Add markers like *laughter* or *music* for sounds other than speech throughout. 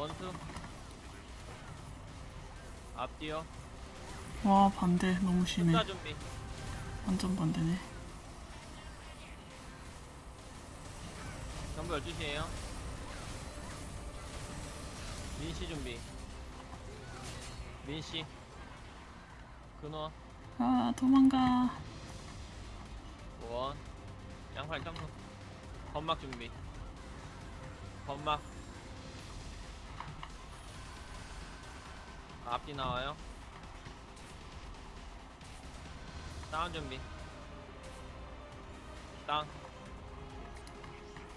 원투 앞뒤요 와 반대. 너무 심해. 숫자 준비. 완전 반대네. 전부 12시에요. 민씨 준비. 민씨. 근원 아 도망가. 원. 양팔 점프. 건막 준비. 건막 앞뒤 나와요. 다운 준비. 다운.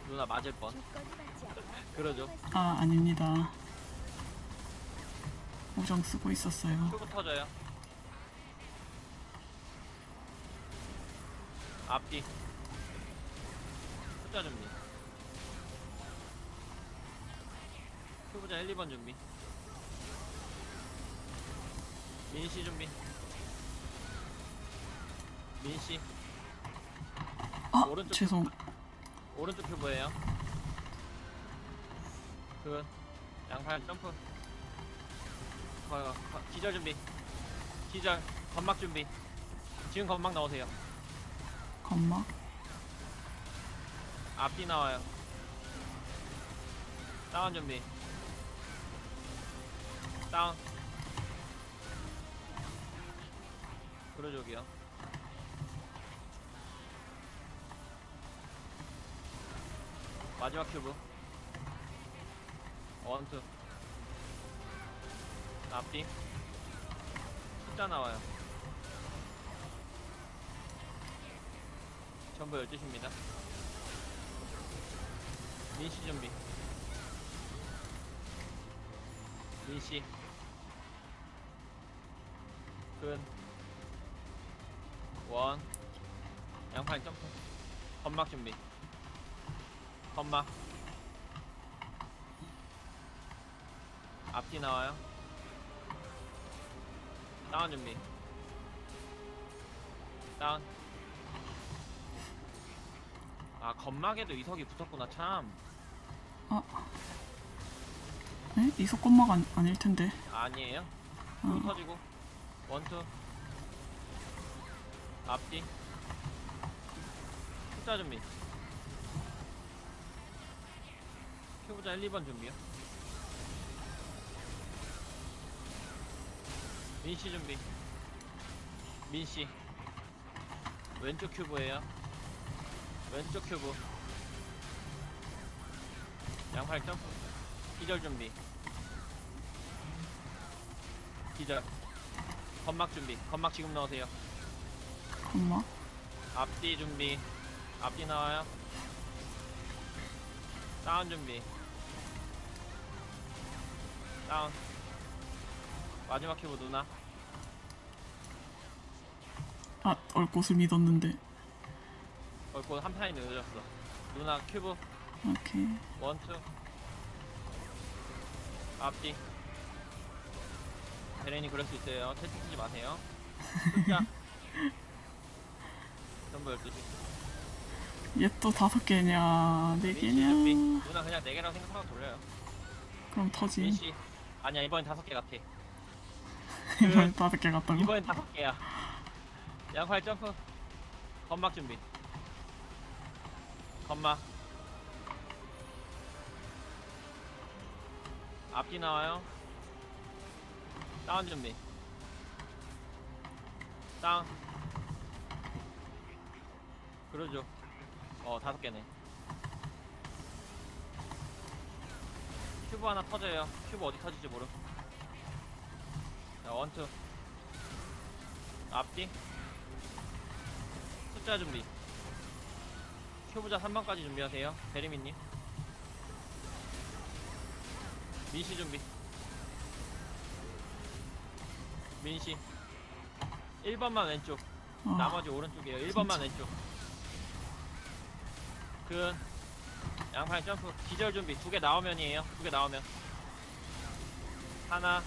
누나 맞을 뻔. *laughs* 그러죠. 아 아닙니다. 우정 쓰고 있었어요. 큐브 터져요. 앞뒤. 숫자 준비. 큐브자 1, 2번 준비 민씨 준비. 민씨. 아 오른쪽. 죄송. 오른쪽 큐브예요. 그 양팔 점프. 거, 거, 기절 준비. 기절. 건막 준비. 지금 건막 나오세요. 건막. 앞뒤 나와요. 다운 준비. 다운 그러족이요. 마지막 큐브. 원투. 앞뒤. 숫자 나와요. 전부 12시입니다. 민씨 준비. 민씨. 근 원. 양팔 점프. 건막 준비. 건막. 앞뒤 나와요. 다운 준비. 다운. 아 건막에도 이석이 붙었구나 참. 에? 이석 건막 안, 아닐 텐데. 아니에요. 어, 큐 터지고. 원투 앞뒤. 숫자 준비. 큐브자. 1, 2번 준비요. 민씨 준비. 민씨. 왼쪽 큐브에요. 왼쪽 큐브. 양팔 점프 기절 준비. 기절. 건막 준비. 건막 지금 넣으세요 건막. 앞뒤 준비. 앞뒤 나와요. 다운 준비. 다운. 마지막 큐브 누나. 아 얼꽃을 믿었는데. 얼굴 한 판이 늦어졌어. 누나 큐브. 오케이. 원투. 앞뒤. 베렌이 그럴 수 있어요. 채팅 쓰지 마세요. 숫자 *laughs* 전부 12시 얘 또 다섯 개냐, 네 민씨 준비 개냐. 누나 그냥 4개라고 생각하고 돌려요. 그럼 터지. 민씨. 아니야 이번엔 다섯 개 같아. *laughs* 이번엔 다섯 개 같다고. 이번엔 다섯 개야. 양팔 점프. 건막 준비. 건막. 앞뒤 나와요. 다운 준비. 다운 그러죠. 어 다섯 개네. 큐브 하나 터져요. 큐브 어디 터질지 모름 자 원투. 앞뒤. 숫자 준비. 큐브자 3번까지 준비하세요. 베리민님. 민씨 준비. 민씨. 1번만 왼쪽. 어, 나머지 오른쪽이에요. 1번만 진짜. 왼쪽 근 양팔 점프 기절 준비 두 개 나오면이에요 두 개 나오면 하나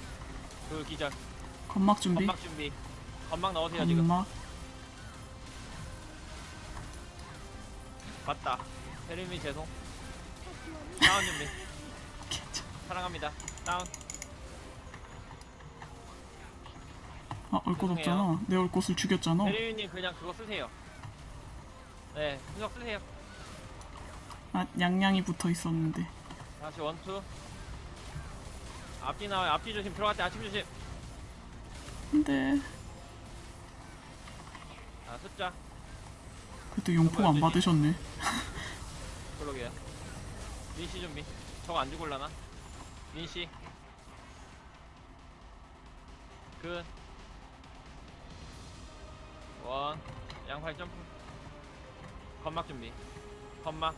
둘 기절 건막 준비. 건막 준비 건막 넣으세요 지금 건막. 맞다. 페르미 죄송. 다운 준비. 사랑합니다. 다운. 아, 올 곳 죄송해요. 없잖아. 내 올 곳을 죽였잖아. 대리님 그냥 그거 쓰세요. 네, 분석 쓰세요. 아, 양양이 붙어 있었는데. 다시 원투. 앞뒤 나와요. 앞뒤 조심. 들어갈 때 아침 조심. 근데 자, 숫자. 그래도 용품 안 받으셨네. *laughs* 그러게요. 민씨 준비. 저거 안 죽을라나? 민씨. 그. 원. 양팔 점프. 건막 준비. 건막.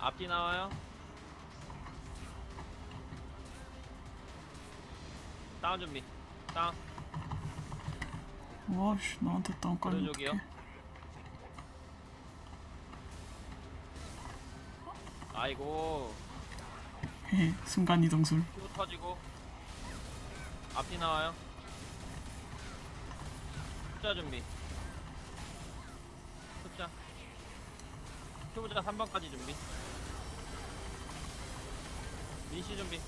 앞뒤 나와요. 다운 준비. 다운. 와씨, 나한테 땅까지 오른쪽이요? 어떡해. 아이고. 순간 이동술. 큐브 터지고 앞뒤 나와요 숫자 준비 숫자 큐브자 3번까지 준비 민씨 준비.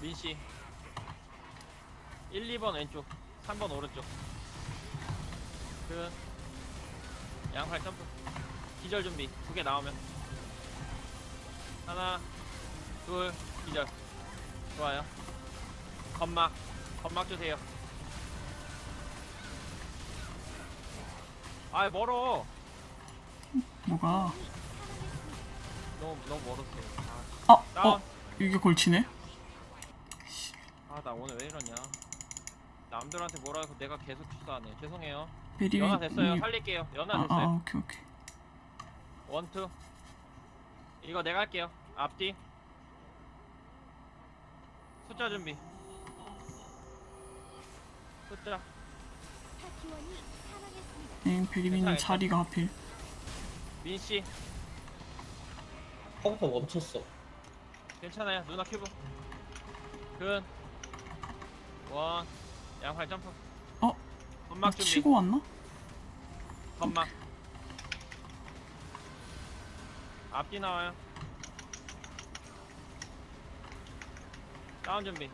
민씨. 1, 2번 왼쪽 3번 오른쪽. 그 양팔 점프. 기절 준비. 두 개 나오면. 하나 둘 기절. 좋아요. 건막. 건막 주세요. 아이 멀어. 뭐가? 너무 너무 멀었어요. 아, 다운 어, 이게 걸치네? 아 나 오늘 왜 이러냐. 남들한테 뭐라 해서 내가 계속 취소하네. 죄송해요. 베리 연화 됐어요. 살릴게요. 연화 아, 아, 됐어요. 오케이, 오케이. 원투. 이거 내가 할게요. 앞뒤. 숫자 준비. 숫자. 엥, 괜찮아, 자리가 하필. 민씨 컴퓨터 멈췄어. 괜찮아요. 누나 큐브. 근 원, 양팔 점프. 어? 아, 건막 준비. 치고 왔나? 건막. 앞뒤 나와요. 다운 준비.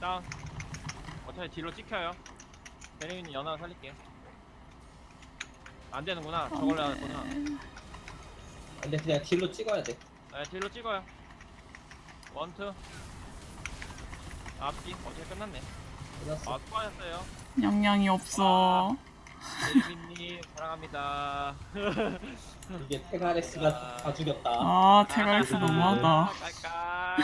다운. 어차피 뒤로 찍혀요. 대리님 연하 살릴게요. 안 되는구나. 저걸로 안 하구나 근데 그냥 딜로 찍어야 돼. 네, 뒤로 찍어요 원투 앞뒤 어제 끝났네 끝났어. 아 수고하셨어요 양양이 없어. 대리님 사랑합니다 이게 테가레스가 다 죽였다. 아, 테갈스 너무하다. 깔깔